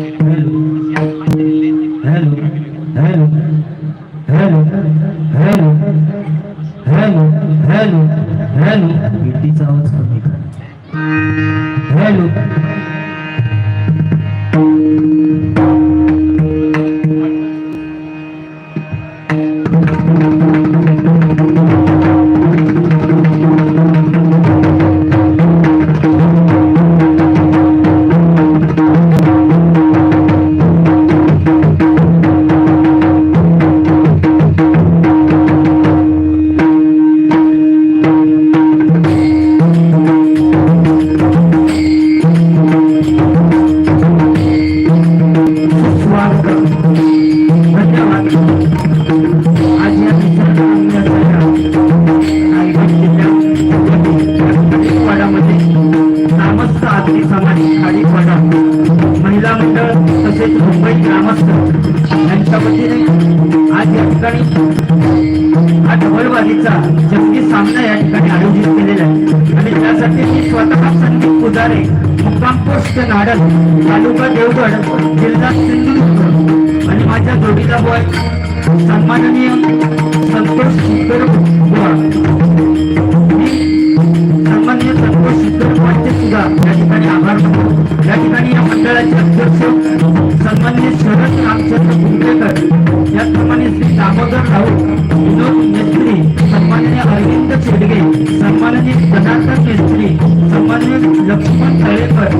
Amen. ठिकाणी हा ढवळवादीचा जगती सामना या ठिकाणी आयोजित केलेला आहे. आणि त्यासाठी मी स्वतः संदीप पुजारे मुक्काम पोस्ट नाडल तालुका देवगड जिल्हा सिंधुदुर्ग आणि माझ्या जोडीला बॉय सन्माननीय संतोष शिकर मी सन्माननीय संतोष शिकर बुवांचे सुद्धा या ठिकाणी आभार मानतो या ठिकाणी या मंडळाचे अध्यक्ष सन्माननीय शरद रामचंद्र कुंभेकर याचप्रमाणे श्री दामोदर राऊत विनोद मेस्त्री सन्माननीय अरविंद शेडगे सन्माननीय जनार्दन मेस्त्री सन्माननीय लक्ष्मण तळेकर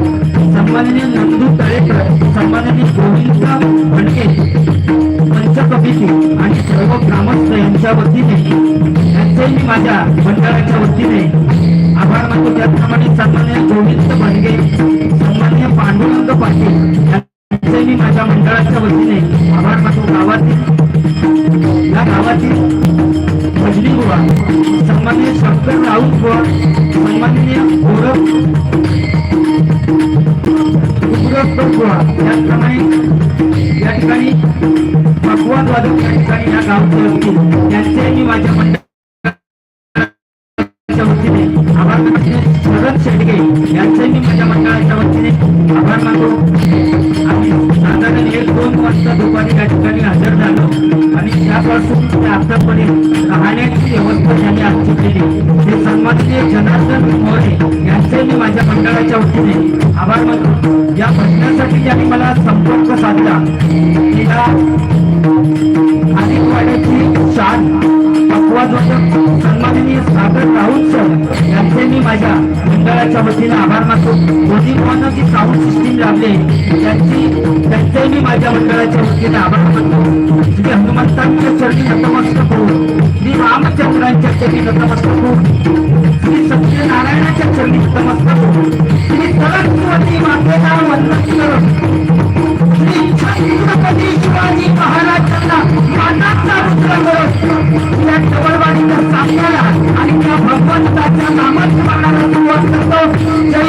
सन्माननीय नंदू तळेकर सन्माननीय गोविंद भंडके पंचकविती आणि सर्व ग्रामस्थ यांच्या वतीने यांचे माझ्या मंडळाच्या वतीने आभार मानतो त्याचप्रमाणे सन्मान्य गोविंद भंडगे सन्मान्य पांडुरंग पाटील यांचे मी माझ्या मंडळाच्या वतीने आभार मानतो गावातील या गावातील भजनी बुवा सन्मान्य शंकर राऊत बुवा सन्मान्य गौरव उपरोक्त बुवा त्याचप्रमाणे या ठिकाणी भगवान वादक या ठिकाणी या गावचे असतील त्यांचे मी माझ्या मंडळ शरद शेटके यांचे मी माझ्या मंडळाच्या वतीने आभार मानतो. आम्ही साधारण एक दोन वाजता दुपारी त्या ठिकाणी हजर झालो. आणि त्यापासून ते आतापर्यंत राहण्याची व्यवस्था त्यांनी आजची केली ते सन्माननीय जनार्दन मोरे यांचे मी माझ्या मंडळाच्या वतीने आभार मानतो. या प्रश्नासाठी ज्यांनी मला संपर्क साधला. तिला अधिकवाड्याची शान पक्वाद्वादक सन्माननीय सागर राऊत सर यांचे मी माझ्या मंडळाच्या वतीने आभार मानतो. मोदी जी साऊंड सिस्टीम लाभले त्यांची त्यांचे मी माझ्या मंडळाच्या वतीने आभार मानतो. श्री हनुमंतांच्या चरणी नतमस्तक होऊन श्री रामचंद्रांच्या चरणी नतमस्तक होऊन श्री सत्यनारायणाच्या चरणी नतमस्तक होऊन श्री सरस्वती मातेला वंदन करत छत्रपती शिवाजी महाराजांना मानाचा रुद्र करत या जवळवाडीच्या सामन्याला आणि त्या भगवंताच्या नामाची मानाला सुरुवात करतो.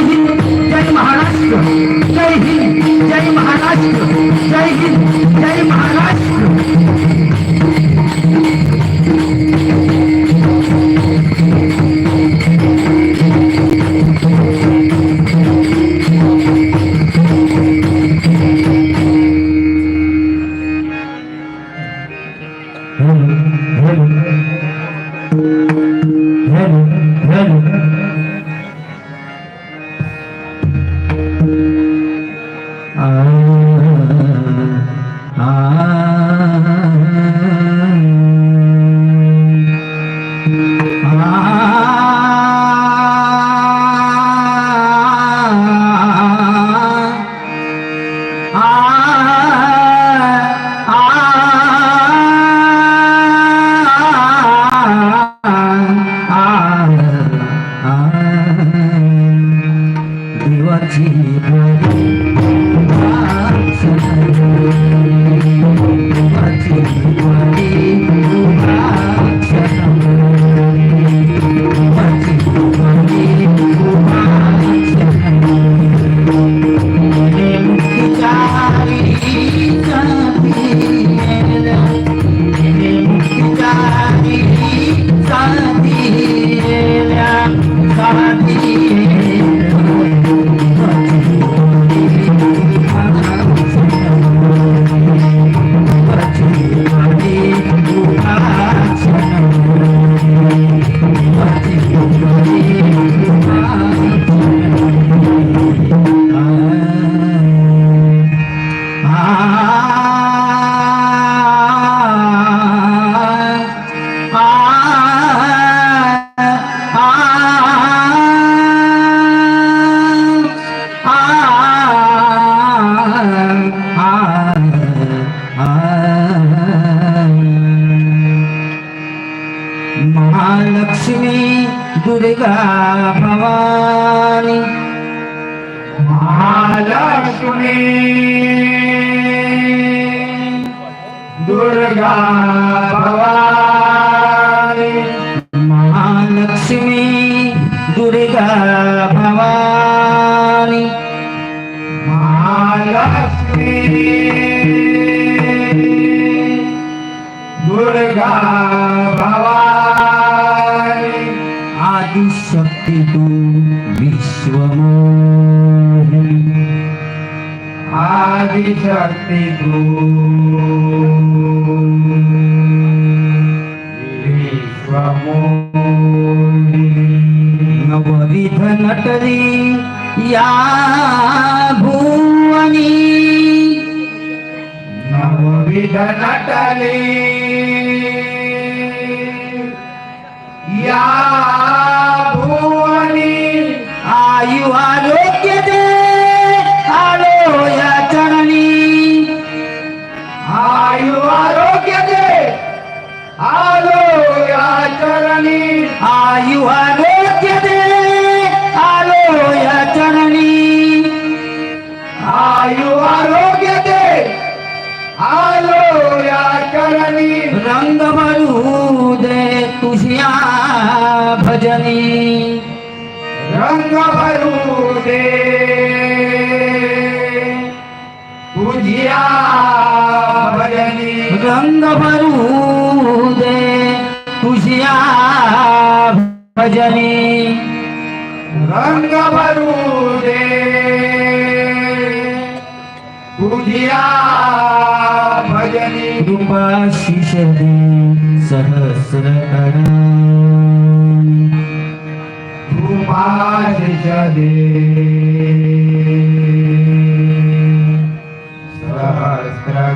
महालक्ष्मी दुर्गा भवानी। महालक्ष्मी दुर्गा भवानी। आदिशक्ति विश्व विश्वमोहिनी। आदिशक्ती तु विश्वमोहिनी नवविध नटरी या भुवनी. नवविध नटली या भुवनी. आयु आरोग्य दे. कृपा शिषदे सहस्र उपाशिष दे सहस्र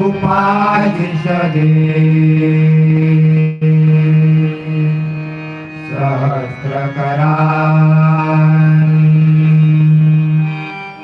उपाशिष दे सहस्र करा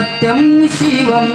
சத்யம் சிவம்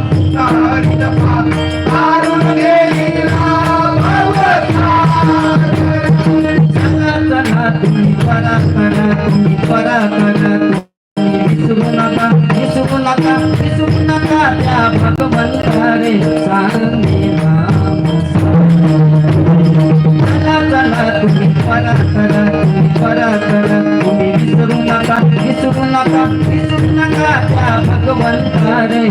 त्या भगवंतारे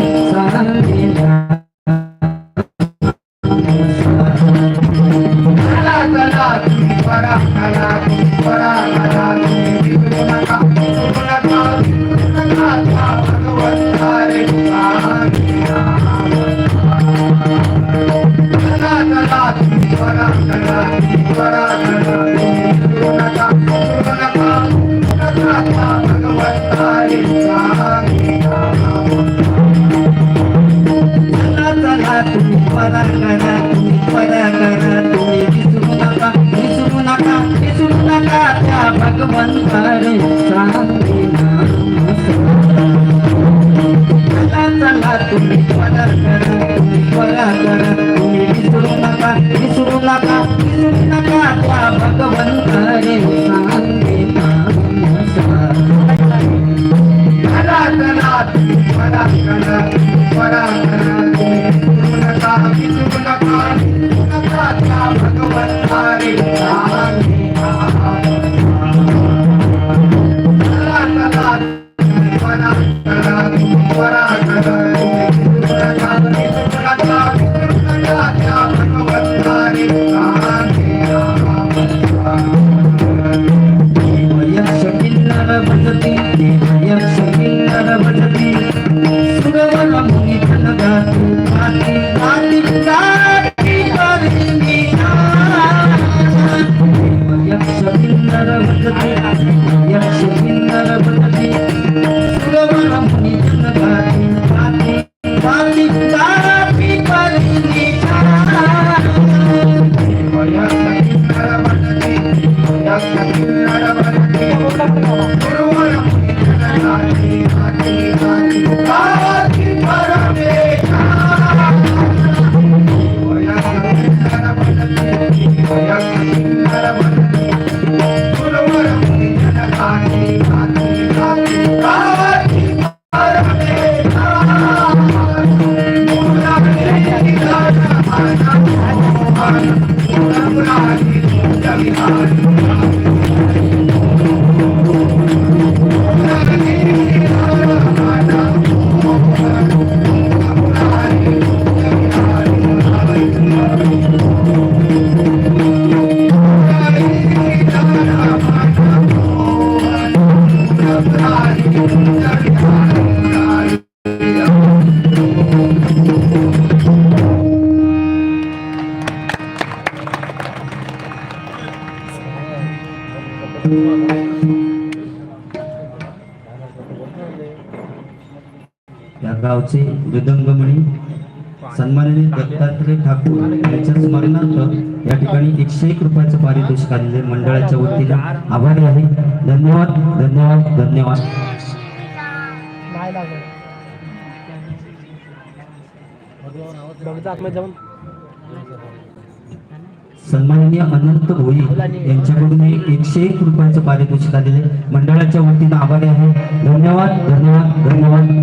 यक्ष यांच्या स्मरणार्थ या ठिकाणी एकशे एक रुपयाचं पारितोषिक आलेले मंडळाच्या वतीने आभारी आहे. धन्यवाद धन्यवाद धन्यवाद सन्माननीय अनंत भोई यांच्याकडून एकशे एक रुपयाचं पारितोषिक आलेले मंडळाच्या वतीने आभारी आहे. धन्यवाद धन्यवाद धन्यवाद.